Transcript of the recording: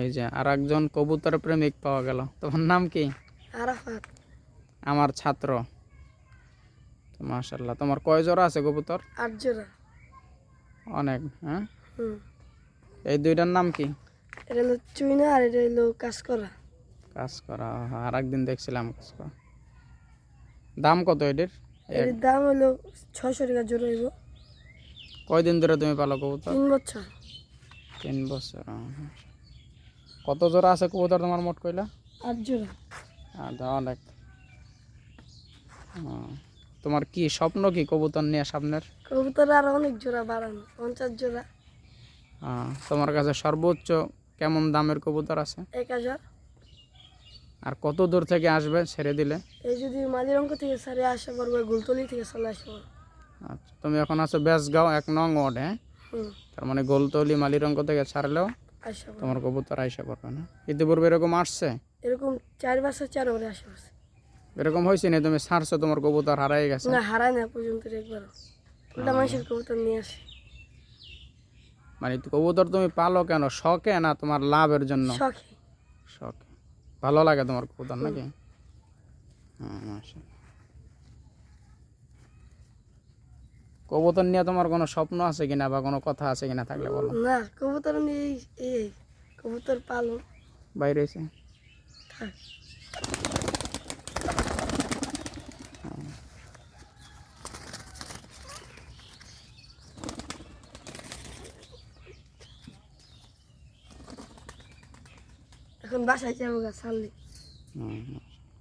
এই যে আর একজন কবুতর প্রেমিক পাওয়া গেল। তোমার নাম কি? আরাফাত। আমার ছাত্র। মাশাল্লাহ তোমার কয় জোড়া আছে কবুতর? আট জোড়া। অনেক হ্যাঁ? এই দুইটার নাম কি? এটা হলো চুইনা আর এটা হলো কাজ করা কাজ করা আর একদিন দেখছিলাম কাজ করা দাম কত এটির? এর দাম হলো ছয়শো টাকা জোড়া হইব। কয়দিন ধরে তুমি পালো কবুতর? তিন বছর। তিন বছর। কত জোড়া আছে কবুতর তোমার মোট কইলা? আট জোড়া। আচ্ছা অনেক। তোমার কি স্বপ্ন কি কবুতর নিয়ে সামনের? কবুতর আর অনেক জোড়া বাড়ানো পঞ্চাশ জোড়া। তোমার কাছে সর্বোচ্চ কেমন দামের কবুতর আছে? এক হাজার। আর কত দূর থেকে আসবে ছেড়ে দিলে? এই যদি মালিরঙ্গ থেকে সারে আসা পারব গুলতলি থেকে চলে আসা পারব আচ্ছা তুমি এখন আছো বেসগাঁও এক নং ওয়ার্ড হ্যাঁ? তার মানে গোলতলি মালিরঙ্গ থেকে ছাড়লেও তোমার কবুতর আইসা পড়বে না? ইতিপূর্বে এরকম আসছে? এরকম চার বছর চার ওরে আশেপাশে এরকম হয়েছে না? তুমি ছাড়ছো তোমার কবুতর হারাই গেছে। না হারায় না পর্যন্ত একবার উল্টা মানুষের কবুতর নিয়ে আসে। মানে কবুতর তুমি পালো কেন? শখে না তোমার লাভের জন্য? শখে। শখে। ভালো লাগে তোমার কবুতর নাকি? হ্যাঁ কবুতর নিয়ে তোমার কোনো স্বপ্ন আছে কিনা বা কোনো কথা আছে কিনা থাকলে বলো। না কবুতর নিয়ে এই- কবুতর পালন। বাইরে এসে। এখন বাসায় যাব গা হুম, হুম।